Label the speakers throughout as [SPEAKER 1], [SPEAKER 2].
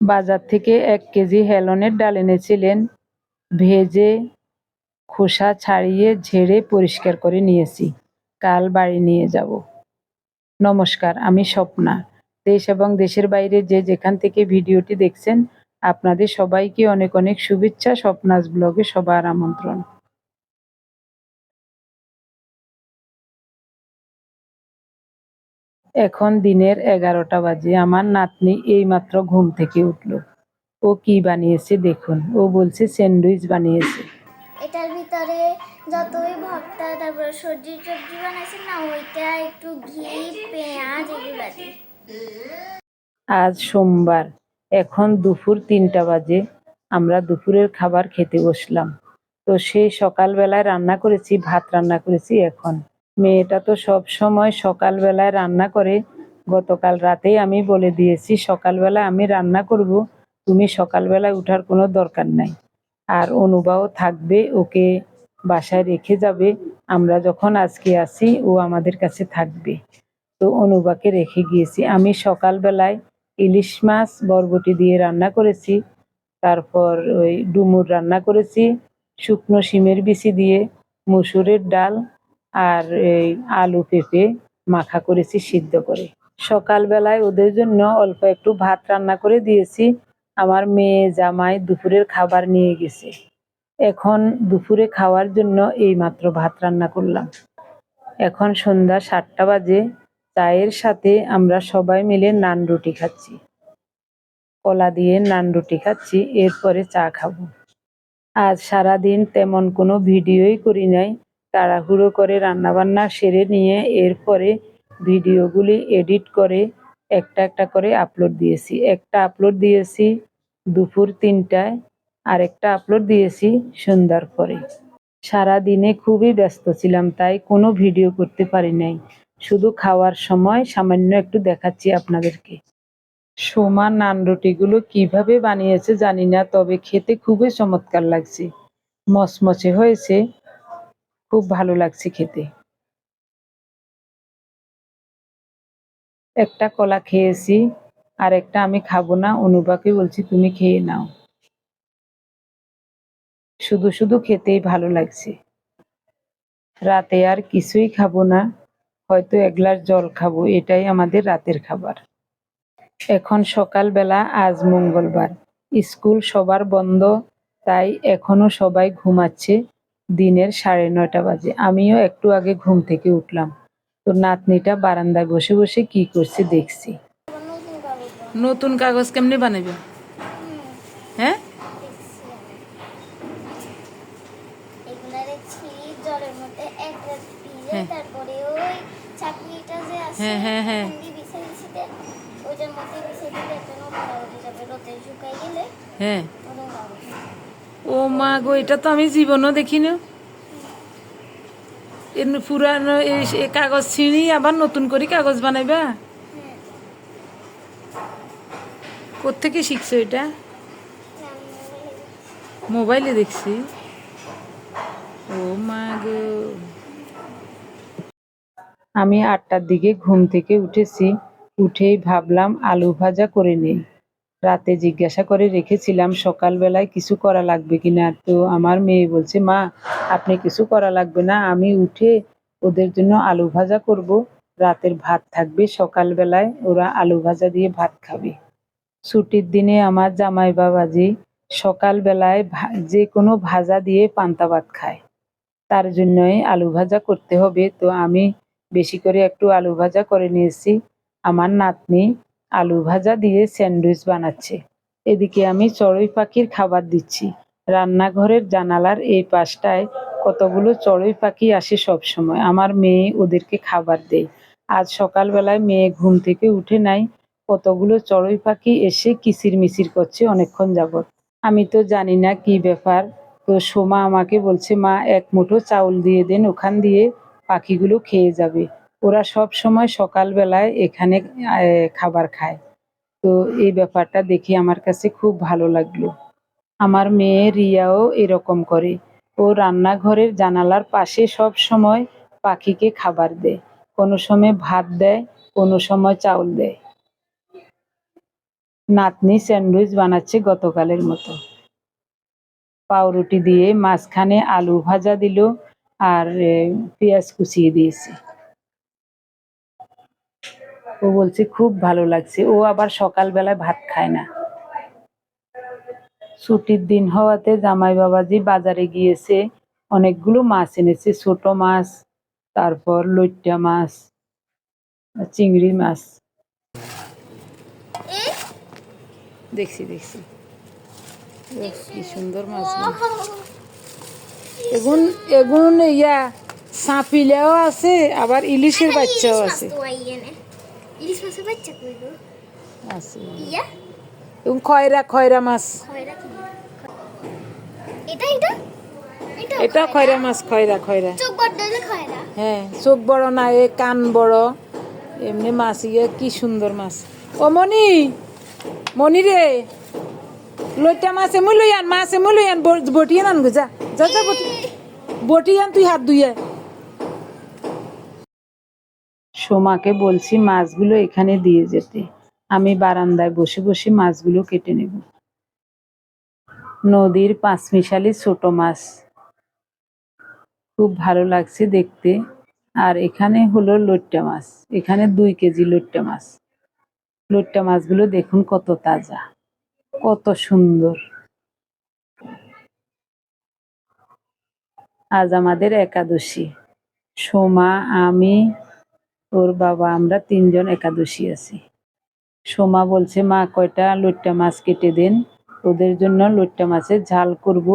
[SPEAKER 1] বাজার থেকে এক কেজি হেলনের ডাল এনেছিলেন। ভেজে খোসা ছাড়িয়ে ঝেড়ে পরিষ্কার করে নিয়েছি। কাল বাড়ি নিয়ে যাব। নমস্কার, আমি স্বপ্না। দেশ এবং দেশের বাইরে যে যেখান থেকে ভিডিওটি দেখছেন, আপনাদের সবাইকে অনেক অনেক শুভেচ্ছা। স্বপ্নাস ব্লগে সবার আমন্ত্রণ। এখন দিনের এগারোটা বাজে। আমার নাতনি এইমাত্র ঘুম থেকে উঠল। ও কি বানিয়েছে দেখুন। ও বলছে স্যান্ডউইচ বানিয়েছে।
[SPEAKER 2] এটার ভিতরে যতই ভর্তা তারপরে সবজি টবজি বানাইছে না ওইটা একটু ঘি পেঁয়াজ এগুলো
[SPEAKER 1] আজ সোমবার। এখন দুপুর তিনটা বাজে। আমরা দুপুরের খাবার খেতে বসলাম। তো সেই সকালবেলায় রান্না করেছি ভাত রান্না করেছি এখন। মেয়েটা তো সব সময় সকালবেলায় রান্না করে। গতকাল রাতেই আমি বলে দিয়েছি সকালবেলা আমি রান্না করব, তুমি সকালবেলায় উঠার কোনো দরকার নাই। আর অনুবাও থাকবে, ওকে বাসায় রেখে যাবে। আমরা যখন আজকে আসি ও আমাদের কাছে থাকবে। তো অনুবাকে রেখে গিয়েছি। আমি সকালবেলায় ইলিশ মাছ, বরবটি দিয়ে রান্না করেছি, তারপর ওই ডুমুর রান্না করেছি, শুকনো শিমের বিচি দিয়ে, মুসুরের ডাল আর এই আলু পেঁপে মাখা করেছি, সিদ্ধ করে। সকালবেলায় ওদের জন্য অল্প একটু ভাত রান্না করে দিয়েছি। আমার মেয়ে জামাই দুপুরের খাবার নিয়ে গেছে। এখন দুপুরে খাওয়ার জন্য এই মাত্র ভাত রান্না করলাম। এখন সন্ধ্যা সাতটা বাজে। চায়ের সাথে আমরা সবাই মিলে নান রুটি খাচ্ছি। কলা দিয়ে নান রুটি খাচ্ছি, এরপরে চা খাব। আজ সারাদিন তেমন কোনো ভিডিওই করি নাই। তাড়াহুড়ো করে রান্নাবান্না সেরে নিয়ে এরপরে ভিডিওগুলি এডিট করে একটা একটা করে আপলোড দিয়েছি। একটা আপলোড দিয়েছি দুপুর তিনটায় আর একটা আপলোড দিয়েছি সন্ধ্যার পরে। সারা দিনে খুবই ব্যস্ত ছিলাম, তাই কোনো ভিডিও করতে পারি নাই। শুধু খাওয়ার সময় সামান্য একটু দেখাচ্ছি আপনাদেরকে। সোমা নান রুটিগুলো কীভাবে বানিয়েছে জানি না, তবে খেতে খুবই চমৎকার লাগছে। মচমচে হয়েছে। খুব ভালো লাগছে খেতে। একটা কলা খেয়েছি, আর একটা আমি খাব না। অনুবাকে বলছি, তুমি খেয়ে নাও। শুধু শুধু খেতেই ভালো লাগছে। রাতে আর কিছুই খাব না। হয়তো এক গ্লাস জল খাব, এটাই আমাদের রাতের খাবার। এখন সকালবেলা, আজ মঙ্গলবার। স্কুল সবার বন্ধ, তাই এখনও সবাই ঘুমাচ্ছে। দিনের সাড়ে নয়টা বাজে। আমিও একটু আগে ঘুম থেকে উঠলাম। তো নাতনিটা বারান্দায় বসে বসে কি করছে দেখছি।
[SPEAKER 2] নতুন কাগজ
[SPEAKER 1] কেমনি বানাবে হ্যাঁ? হ্যাঁ।
[SPEAKER 2] তারপরে ওই চাকরিটা যে আছে
[SPEAKER 1] হ্যাঁ, হ্যাঁ, হ্যাঁ। মা গো এটা তো আমি জীবনও দেখিনি। এর পুরানো কাগজ ছিঁড়ি আবার নতুন করে কাগজ বানাইবা? কোত্থেকে শিখছো এটা।
[SPEAKER 2] মোবাইলে দেখছি।
[SPEAKER 1] ও মা গো আমি আটটার দিকে ঘুম থেকে উঠেছি, উঠেই ভাবলাম আলু ভাজা করে নেই। রাতে জিজ্ঞাসা করে রেখেছিলাম, সকালবেলায় কিছু করা লাগবে কিনা? তো আমার মেয়ে বলছে, মা, আপনি কিছু করা লাগবে না, আমি উঠে ওদের জন্য আলু ভাজা করব। রাতের ভাত থাকবে, সকালবেলায় ওরা আলু ভাজা দিয়ে ভাত খাবে। ছুটির দিনে আমার জামাই বাবাজি সকালবেলায় যে কোনো ভাজা দিয়ে পান্তা ভাত খায়, তার জন্যই আলু ভাজা করতে হবে। তো আমি বেশি করে একটু আলু ভাজা করে নিয়েছি। আমার নাতনি আলু ভাজা দিয়ে স্যান্ডউইচ বানাচ্ছে। এদিকে আমি চড়ুই পাখির খাবার দিচ্ছি। রান্নাঘরের জানালার এই পাশটায় কতগুলো চড়ুই পাখি আসে সব সময় আমার মেয়ে ওদেরকে খাবার দেয়। আজ সকালবেলায় মেয়ে ঘুম থেকে উঠে নাই। কতগুলো চড়ুই পাখি এসে কিচির মিচির করছে অনেকক্ষণ যাবত আমি তো জানি না কি ব্যাপার। তো সোমা আমাকে বলছে, মা, এক মুঠো চাউল দিয়ে দেন। ওখান দিয়ে পাখিগুলো খেয়ে যাবে। ওরা সব সময় সকালবেলায় এখানে খাবার খায়। তো এই ব্যাপারটা দেখে আমার কাছে খুব ভালো লাগল। আমার মেয়ে রিয়াও এরকম করে। ও রান্নাঘরের জানালার পাশে সব সময় পাখিকে খাবার দেয়। কোনো সময় ভাত দেয়, কোনো সময় চাউল দেয়। নাতনি স্যান্ডউইচ বানাচ্ছে গতকালের মতো। পাউরুটি দিয়ে মাঝখানে আলু ভাজা দিল আর পেঁয়াজ কুচিয়ে দিয়েছে। ও বলছে, খুব ভালো লাগছে। ও আবার সকালবেলায় ভাত খায় না। ছুটির দিন হওয়াতে জামাই বাবাজি বাজারে গিয়েছে, অনেকগুলো মাছ এনেছে, ছোট মাছ, তারপর লইট্টা মাছ চিংড়ি মাছ। দেখছি দেখছি। কি সুন্দর মাছ। এগুন এগুন ইয়া, সাপিলেও আছে, আবার ইলিশের বাচ্চাও আছে।
[SPEAKER 2] ইলিশ মাছের বাচ্চা কই গো?
[SPEAKER 1] আছে
[SPEAKER 2] ইয়া?
[SPEAKER 1] এবং খয়রা খয়রা মাছ।
[SPEAKER 2] খয়রা কি? এটা এটা? এটা
[SPEAKER 1] এটা খয়রা? মাছ খয়রা খয়রা।
[SPEAKER 2] চোখ বড় দিলে খয়রা?
[SPEAKER 1] হ্যাঁ চোখ বড় না এ কান বড়। এমনি মাছ ইয়ে কি সুন্দর মাছ। ও মনি মনি রে। লইটা মাছে আন মাছে ব- বটিয়ে আন গো যা যা যা বটি। বটি আন তুই হাত ধুয়ে সোমাকে বলছি, মাছগুলো এখানে দিয়ে যেতে। আমি বারান্দায় বসে বসে মাছগুলো কেটে নেব। নদীর পাঁচমিশালি ছোট মাছ। খুব ভালো লাগছে দেখতে। আর এখানে হলো লোট্টা মাছ। এখানে দুই কেজি লইট্টা মাছ। লইট্টা মাছগুলো দেখুন কত তাজা, কত সুন্দর। আজ আমাদের একাদশী। সোমা, আমি ওর বাবা, আমরা তিনজন একাদশী আছি। সোমা বলছে, মা, কয়টা লইট্টা মাছ কেটে দেন? ওদের জন্য লইট্টা মাছের ঝাল করব,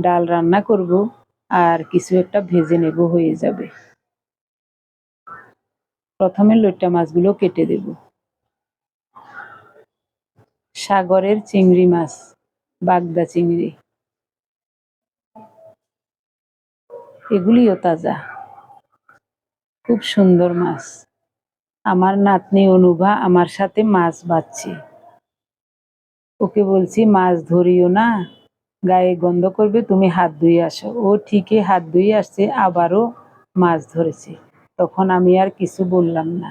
[SPEAKER 1] ডাল রান্না করব, আর কিছু একটা ভেজে নেব, হয়ে যাবে। প্রথমে লইট্টা মাছগুলো কেটে দেব। সাগরের চিংড়ি মাছ, বাগদা চিংড়ি। এগুলিও তাজা। খুব সুন্দর মাছ। আমার নাতনি অনুভা আমার সাথে মাছ বাচ্ছে। ওকে বলছি, মাছ ধরিও না, গায়ে গন্ধ করবে, তুমি হাত ধুয়ে আসো। ও ঠিকই হাত ধুয়ে আসছে, আবারও মাছ ধরেছে। তখন আমি আর কিছু বললাম না।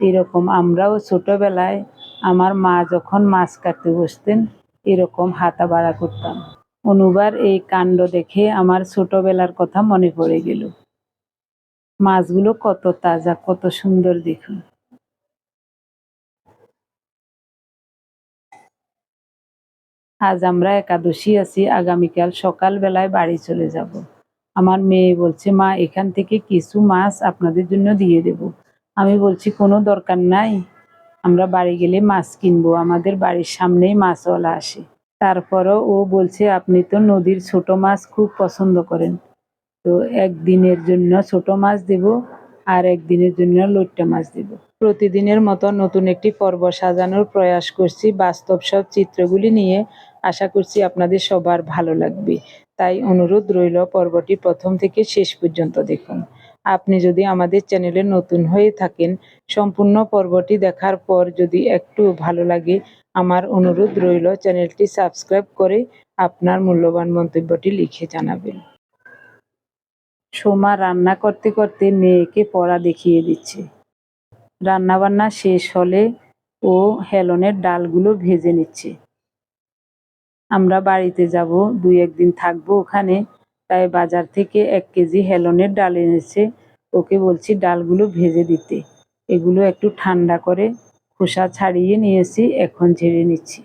[SPEAKER 1] এরকম আমরাও ছোটবেলায় আমার মা যখন মাছ কাটতে বসতেন, এরকম হাতা বাড়া করতাম। অনুবার এই কাণ্ড দেখে আমার ছোটবেলার কথা মনে পড়ে গেল। মাছগুলো কত তাজা, কত সুন্দর দেখুন। আজ আমরা একাদশী আছি, আগামীকাল সকালবেলায় বাড়ি চলে যাব। আমার মেয়ে বলছে, মা, এখান থেকে কিছু মাছ আপনাদের জন্য দিয়ে দেব। আমি বলছি, কোনো দরকার নাই। আমরা বাড়ি গেলে মাছ কিনবো। আমাদের বাড়ির সামনেই মাছওয়ালা আসে। তারপরও ও বলছে, আপনি তো নদীর ছোট মাছ খুব পছন্দ করেন। তো একদিনের জন্য ছোট মাছ দেব আর একদিনের জন্য লইট্টা মাছ দেব। প্রতিদিনের মতো নতুন একটি পর্ব সাজানোর প্রয়াস করছি। বাস্তব সব চিত্রগুলি নিয়ে আশা করছি আপনাদের সবার ভালো লাগবে। তাই অনুরোধ রইল পর্বটি প্রথম থেকে শেষ পর্যন্ত দেখুন। আপনি যদি আমাদের চ্যানেলে নতুন হয়ে থাকেন, সম্পূর্ণ পর্বটি দেখার পর যদি একটু ভালো লাগে, আমার অনুরোধ রইল চ্যানেলটি সাবস্ক্রাইব করে আপনার মূল্যবান মন্তব্যটি লিখে জানাবেন। সোমা রান্না করতে করতে মেয়েকে পড়া দেখিয়ে দিচ্ছে। রান্নাবান্না শেষ হলে ও হেলনের ডালগুলো ভেজে নিচ্ছে। আমরা বাড়িতে যাব, দুই একদিন থাকব ওখানে, তাই বাজার থেকে এক কেজি হেলনের ডাল এনেছে। ওকে বলছি, ডালগুলো ভেজে দিতে। এগুলো একটু ঠান্ডা করে খোসা ছাড়িয়ে নিয়েছি, এখন ঝেড়ে নিচ্ছি।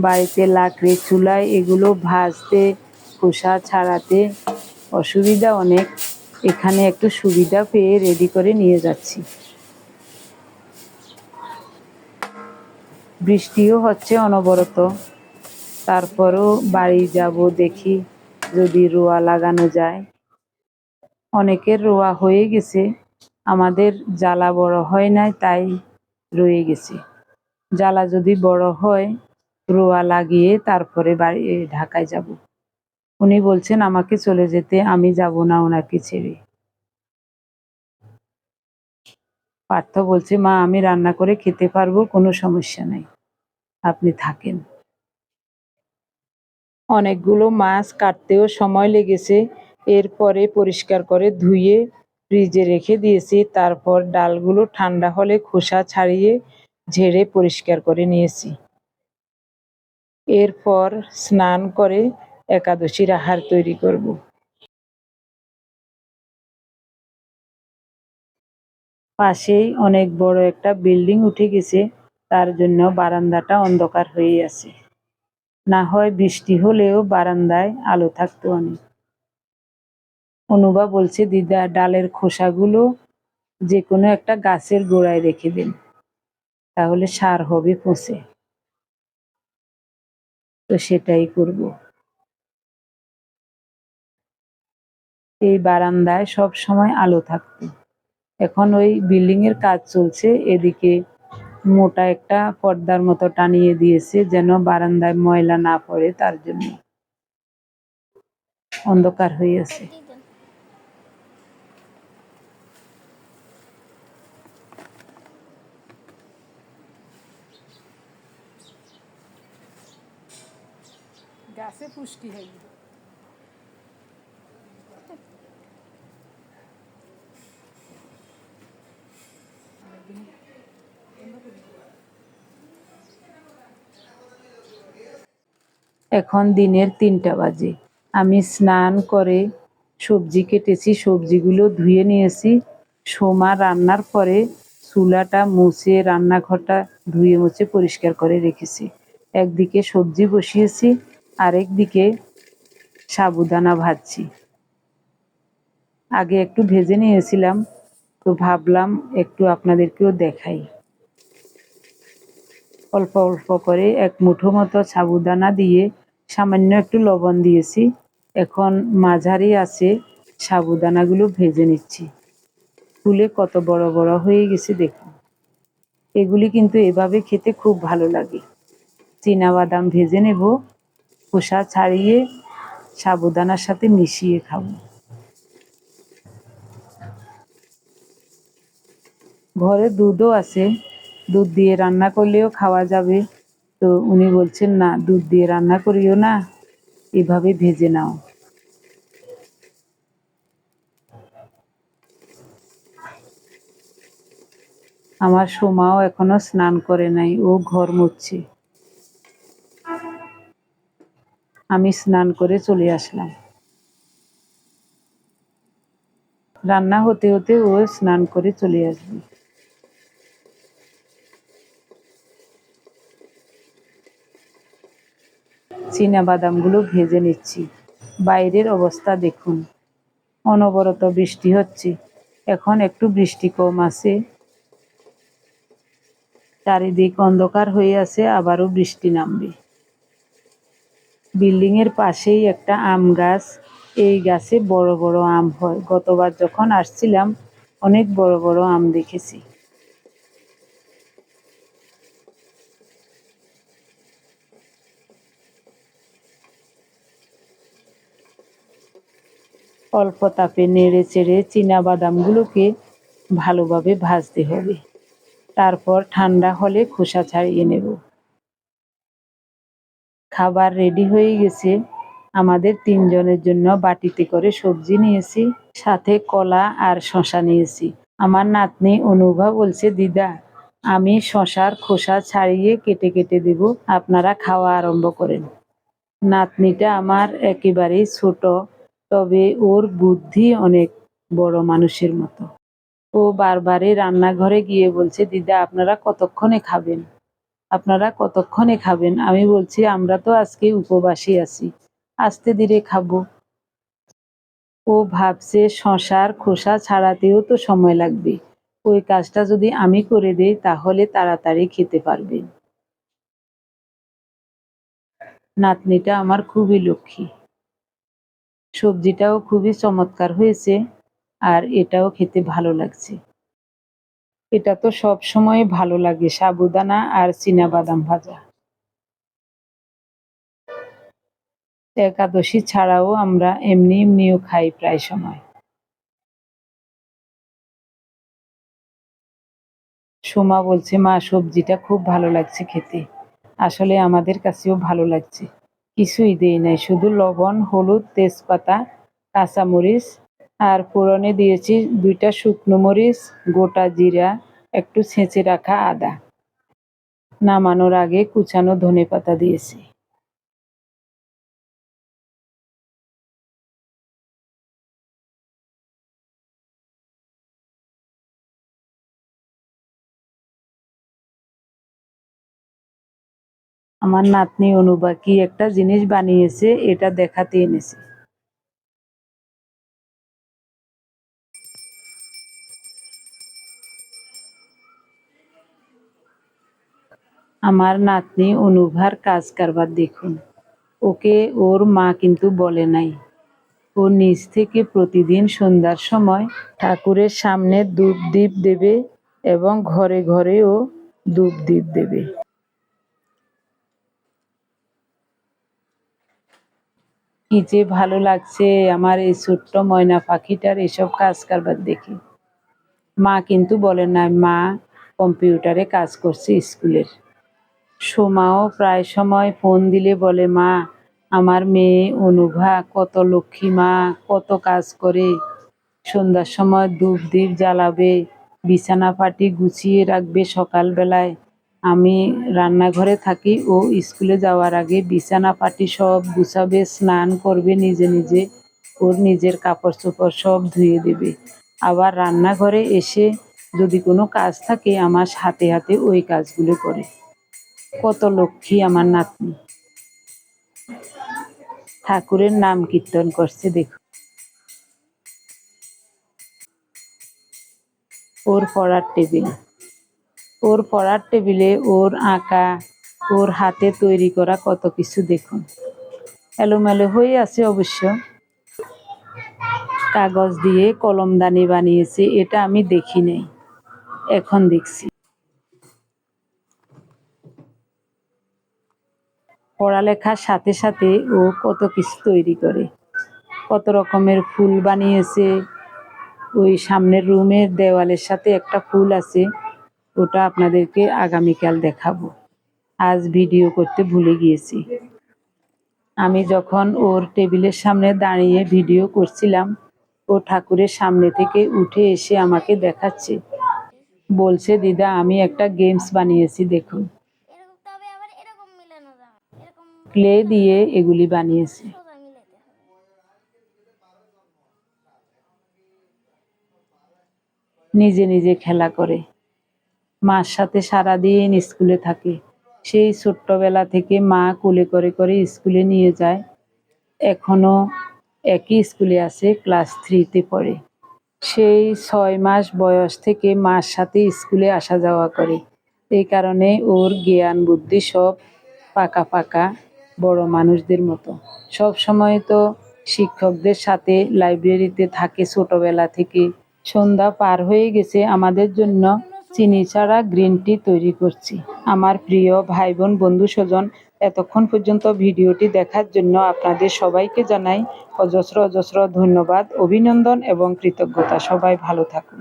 [SPEAKER 1] বাড়িতে লাকড়ি চুলায় এগুলো ভাজতে, খোসা ছাড়াতে অসুবিধা অনেক। এখানে একটু সুবিধা পেয়ে রেডি করে নিয়ে যাচ্ছি। বৃষ্টিও হচ্ছে অনবরত। তারপরও বাড়ি যাব দেখি যদি রোয়া লাগানো যায়। অনেকের রোয়া হয়ে গেছে, আমাদের জ্বালা বড় হয় নাই, তাই রয়ে গেছে। জ্বালা যদি বড় হয় রোয়া লাগিয়ে তারপরে বাড়ি ঢাকায় যাব। উনি বলছেন, আমাকে চলে যেতে, আমি যাব না ওনাকে ছেড়ে। পার্থ বলছে, মা, আমি রান্না করে খেতে পারব, কোনো সমস্যা নাই। আপনি থাকেন। অনেকগুলো মাছ কাটতেও সময় লেগেছে। এরপরে পরিষ্কার করে ধুয়ে ফ্রিজে রেখে দিয়েছি। তারপর ডালগুলো ঠান্ডা হলে খোসা ছাড়িয়ে ঝেড়ে পরিষ্কার করে নিয়েছি। এরপর স্নান করে একাদশীর আহার তৈরি করব। পাশেই অনেক বড় একটা বিল্ডিং উঠে গেছে, তার জন্য বারান্দাটা অন্ধকার হয়ে আছে। না হয় বৃষ্টি হলেও বারান্দায় আলো থাকতো অনেক। অনুবা বলছে, দিদা, ডালের খোসাগুলো যে কোনো একটা গাছের গোড়ায় রেখে দিন, তাহলে সার হবে পচে। তো সেটাই করব। এই বারান্দায় সব সময় আলো থাকতো। এখন ওই বিল্ডিং এর কাজ চলছে, এদিকে মোটা একটা পর্দার মতো টানিয়ে দিয়েছে যেন বারান্দায় ময়লা না পড়ে তার জন্য। অন্ধকার হয়ে আছে গাছে পুষ্টি হয়ে এখন দিনের তিনটা বাজে। আমি স্নান করে সবজি কেটেছি, সবজিগুলো ধুয়ে নিয়েছি। সোমা রান্নার পরে চুলাটা মুছে রান্নাঘরটা ধুয়ে মুছে পরিষ্কার করে রেখেছি। একদিকে সবজি বসিয়েছি আরেক দিকে সাবুদানা ভাজছি। আগে একটু ভেজে নিয়েছিলাম, তো ভাবলাম একটু আপনাদেরকেও দেখাই। অল্প অল্প করে এক মুঠো মতো সাবুদানা দিয়ে সামান্য একটু লবণ দিয়েছি। এখন মাঝারি আছে, সাবুদানাগুলো ভেজে নিচ্ছি। ফুলে কত বড় বড় হয়ে গেছে দেখুন। এগুলি কিন্তু এভাবে খেতে খুব ভালো লাগে। বাদাম ভেজে নেব খোসা ছাড়িয়ে সাবুদানার সাথে মিশিয়ে খাব। ঘরে দুধও আছে, দুধ দিয়ে রান্না করলেও খাওয়া যাবে। তো উনি বলছেন, না, দুধ দিয়ে রান্না করিও না, এভাবে ভেজে নাও। আমার সোমাও এখনও স্নান করে নাই, ও ঘর মুছছে। আমি স্নান করে চলে আসলাম। রান্না হতে হতে ও স্নান করে চলে আসবে। চীনা বাদামগুলো ভেজে নিচ্ছি। বাইরের অবস্থা দেখুন। অনবরত বৃষ্টি হচ্ছে। এখন একটু বৃষ্টি কম আছে। চারিদিক অন্ধকার হয়ে আছে, আবারও বৃষ্টি নামবে। বিল্ডিং এর পাশেই একটা আম গাছ। এই গাছে বড় বড় আম হয়। গতবার যখন আসছিলাম, অনেক বড় বড় আম দেখেছি। অল্প তাপে নেড়ে চেড়ে চীনা বাদামগুলোকে ভালোভাবে ভাজতে হবে। তারপর ঠান্ডা হলে খোসা ছাড়িয়ে নেব। খাবার রেডি হয়ে গেছে। আমাদের তিনজনের জন্য বাটিতে করে সবজি নিয়েছি, সাথে কলা আর শশা নিয়েছি। আমার নাতনি অনুভা বলছে, দিদা, আমি শশার খোসা ছাড়িয়ে কেটে কেটে দেব, আপনারা খাওয়া আরম্ভ করেন। নাতনিটা আমার একেবারেই ছোট, তবে ওর বুদ্ধি অনেক বড় মানুষের মতো। ও বারবারই রান্নাঘরে গিয়ে বলছে, দিদা, আপনারা কতক্ষণে খাবেন? আপনারা কতক্ষণে খাবেন? আমি বলছি, আমরা তো আজকে উপবাসী আছি। আস্তে ধীরে খাব। ও ভাবছে, শশার খোসা ছাড়াতেও তো সময় লাগবে। ওই কাজটা যদি আমি করে দেই, তাহলে তাড়াতাড়ি খেতে পারবেন। নাতনিটা আমার খুবই লক্ষ্মী। সবজিটাও খুবই চমৎকার হয়েছে, আর এটাও খেতে ভালো লাগছে। এটা তো সব সময় ভালো লাগে, সাবুদানা আর বাদাম ভাজা। একাদশী ছাড়াও আমরা এমনি এমনিও খাই প্রায় সময়। সোমা বলছে, মা, সবজিটা খুব ভালো লাগছে খেতে। আসলে আমাদের কাছেও ভালো লাগছে। কিছুই দেই নাই, শুধু লবণ, হলুদ, তেজপাতা, কাঁচামরিচ আর ফোড়নে দিয়েছি দুইটা শুকনো মরিচ, গোটা জিরা, একটু ছেঁচে রাখা আদা। নামানোর আগে কুচানো ধনে পাতা দিয়েছি। আমার নাতনি অনুবা কি একটা জিনিস বানিয়েছে, এটা দেখাতে এনেছে। আমার নাতনি অনুভার কাজ কারবার দেখুন। ওকে ওর মা কিন্তু বলে নাই। ও নিজ থেকে প্রতিদিন সন্ধ্যার সময় ঠাকুরের সামনে ধূপ দ্বীপ দেবে এবং ঘরে ঘরেও ধূপ দ্বীপ দেবে। কি যে ভালো লাগছে আমার এই ছোট্ট ময়না পাখিটার এসব কাজ কারবার দেখে। মা কিন্তু বলেন না মা, কম্পিউটারে কাজ করছে স্কুলের। সোমাও, প্রায় সময় ফোন দিলে বলে, মা, আমার মেয়ে অনুভা, কত লক্ষ্মী মা, কত কাজ করে। সন্ধ্যার সময় ধূপ দ্বীপ জ্বালাবে, বিছানা পাটি গুছিয়ে রাখবে সকালবেলায়। আমি রান্নাঘরে থাকি ও স্কুলে যাওয়ার আগে বিছানা পাটি সব গুছাবে, স্নান করবে নিজে নিজে। ওর নিজের কাপড় চোপড় সব ধুয়ে দেবে। আবার রান্নাঘরে এসে যদি কোনো কাজ থাকে, আমার হাতে হাতে ওই কাজগুলো করে। কত লক্ষ্মী আমার নাতনি। ঠাকুরের নাম কীর্তন করছে, দেখো। ওর পড়ার টেবিল। ওর পড়ার টেবিলে ওর আঁকা, ওর হাতে তৈরি করা কত কিছু দেখুন। এলোমেলো হয়ে আছে অবশ্য। কাগজ দিয়ে কলমদানি বানিয়েছে, এটা আমি দেখি নাই। এখন দেখছি। পড়ালেখার সাথে সাথে ও কত কিছু তৈরি করে। কত রকমের ফুল বানিয়েছে। ওই সামনের রুমের দেওয়ালের সাথে একটা ফুল আছে, ওটা আপনাদেরকে আগামীকাল দেখাবো। আজ ভিডিও করতে ভুলে গিয়েছি। আমি যখন ওর টেবিলের সামনে দাঁড়িয়ে ভিডিও করছিলাম, ও ঠাকুরের সামনে থেকে উঠে এসে আমাকে দেখাচ্ছে। বলছে, দিদা, আমি একটা গেমস বানিয়েছি, দেখুন
[SPEAKER 2] এরকম তবে আবার এরকম মিলানো যাবে এরকম
[SPEAKER 1] ক্লে দিয়ে এগুলি বানিয়েছে। নিজে নিজে খেলা করে। মার সাথে সারাদিন স্কুলে থাকে। সেই ছোট্টবেলা থেকে মা কোলে করে করে স্কুলে নিয়ে যায়। এখনও একই স্কুলে আছে, ক্লাস থ্রিতে পড়ে। সেই ছয় মাস বয়স থেকে মার সাথে স্কুলে আসা যাওয়া করে। এই কারণে ওর জ্ঞান বুদ্ধি সব পাকা পাকা। বড় মানুষদের মতো। সব সময় তো শিক্ষকদের সাথে লাইব্রেরিতে থাকে ছোটবেলা থেকে। সন্ধ্যা পার হয়ে গেছে, আমাদের জন্য চিনি ছাড়া গ্রিন টি তৈরি করছি। আমার প্রিয় ভাই বোন বন্ধু স্বজন এতক্ষণ পর্যন্ত ভিডিওটি দেখার জন্য আপনাদের সবাইকে জানাই অজস্র অজস্র ধন্যবাদ, অভিনন্দন এবং কৃতজ্ঞতা। সবাই ভালো থাকুন।